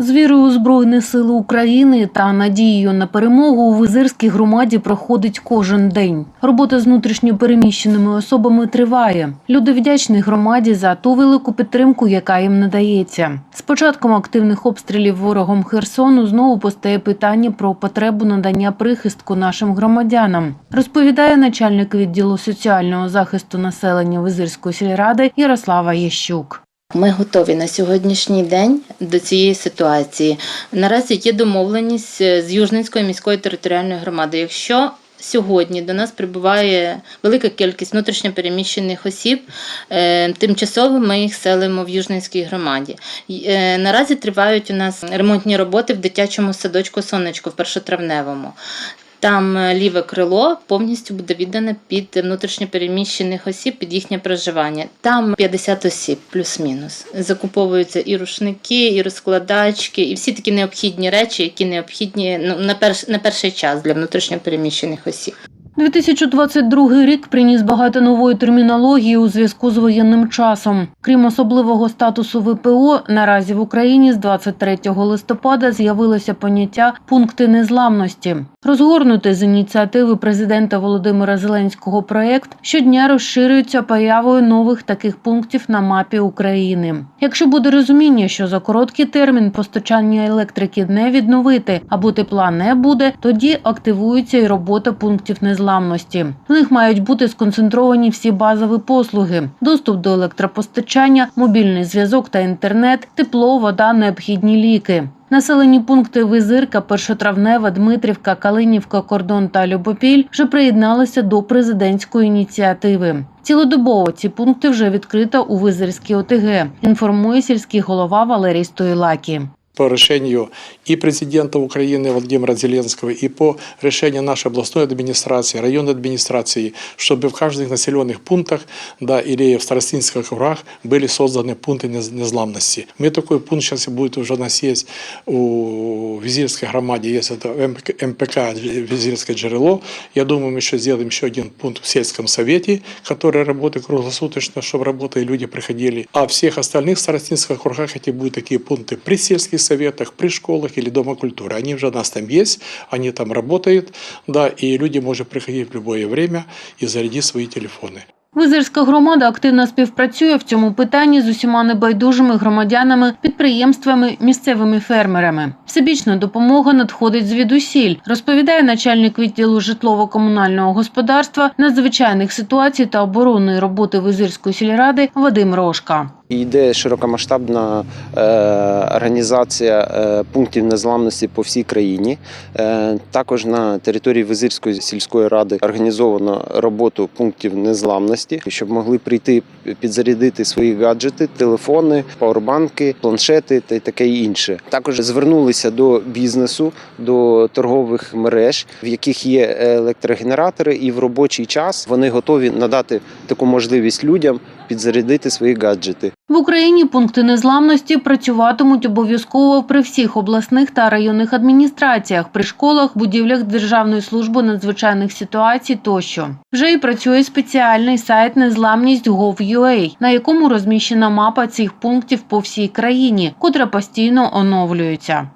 З вірою у Збройні Сили України та надією на перемогу у Визирській громаді проходить кожен день. Робота з внутрішньо переміщеними особами триває. Люди вдячні громаді за ту велику підтримку, яка їм надається. З початком активних обстрілів ворогом Херсону знову постає питання про потребу надання прихистку нашим громадянам. Розповідає начальник відділу соціального захисту населення Визирської сільради Ярослава Ящук. Ми готові на сьогоднішній день до цієї ситуації. Наразі є домовленість е, з Южненської міської територіальної громади. Якщо сьогодні до нас прибуває велика кількість внутрішньопереміщених осіб, е, тимчасово ми їх селимо в Южненській громаді. Е, Наразі тривають у нас ремонтні роботи в дитячому садочку Сонечко в першотравневому. Там е, ліве крило повністю буде віддане під внутрішньопереміщених осіб, під їхнє проживання. Там 50 осіб, плюс-мінус. Закуповуються і рушники, і розкладачки, і всі такі необхідні речі, які необхідні ну, на, перш, на перший час для внутрішньопереміщених осіб. 2022 рік приніс багато нової термінології у зв'язку з воєнним часом. Крім особливого статусу ВПО, наразі в Україні з 23 листопада з'явилося поняття пункти незламності. Розгорнутий з ініціативи президента Володимира Зеленського проект щодня розширюється появою нових таких пунктів на мапі України. Якщо буде розуміння, що за короткий термін постачання електрики не відновити або тепла не буде, тоді активується і робота пунктів незламності. В них мають бути сконцентровані всі базові послуги: доступ до електропостачання, мобільний зв'язок та інтернет, тепло, вода, необхідні ліки. Населені пункти Визирка, Першотравнева, Дмитрівка, Калинівка, Кордон та Любопіль вже приєдналися до президентської ініціативи. Цілодобово ці пункти вже відкрито у Визирській ОТГ, інформує сільський голова Валерій Стоїлакі. По решению и президента Украины Владимира Зеленского, и по решению нашей областной администрации, районной администрации, чтобы в каждых населенных пунктах да, или в старостинских округах были созданы пункты нез- незламности. Мы такой пункт сейчас будет уже у нас есть у Визирской громаде, есть это МПК Визирское джерело. Я думаю, мы еще сделаем еще один пункт в сельском совете, который работает круглосуточно, чтобы работали люди приходили. А в всех остальных старостинских округах эти будут такие пункты при сельских советах, при школах или Дома культуры. Они уже у нас там есть, они там работают, да, и люди могут приходить в любое время и зарядить свои телефоны. Визирська громада активно співпрацює в цьому питанні з усіма небайдужими громадянами, підприємствами, місцевими фермерами. Всебічна допомога надходить звідусіль, розповідає начальник відділу житлово-комунального господарства, надзвичайних ситуацій та оборонної роботи Визирської сільради Вадим Рожка. Йде широкомасштабна е, організація е, пунктів незламності по всій країні. Е, також на території Визирської сільської ради організовано роботу пунктів незламності, щоб могли прийти підзарядити свої гаджети, телефони, пауербанки, планшети та таке інше. Також звернулися до бізнесу, до торгових мереж, в яких є електрогенератори, і в робочий час вони готові надати таку можливість людям підзарядити свої гаджети. В Україні пункти незламності працюватимуть обов'язково при всіх обласних та районних адміністраціях, при школах, будівлях Державної служби надзвичайних ситуацій тощо. Вже і працює спеціальний сайт Незламність.gov.ua, на якому розміщена мапа цих пунктів по всій країні, котра постійно оновлюється.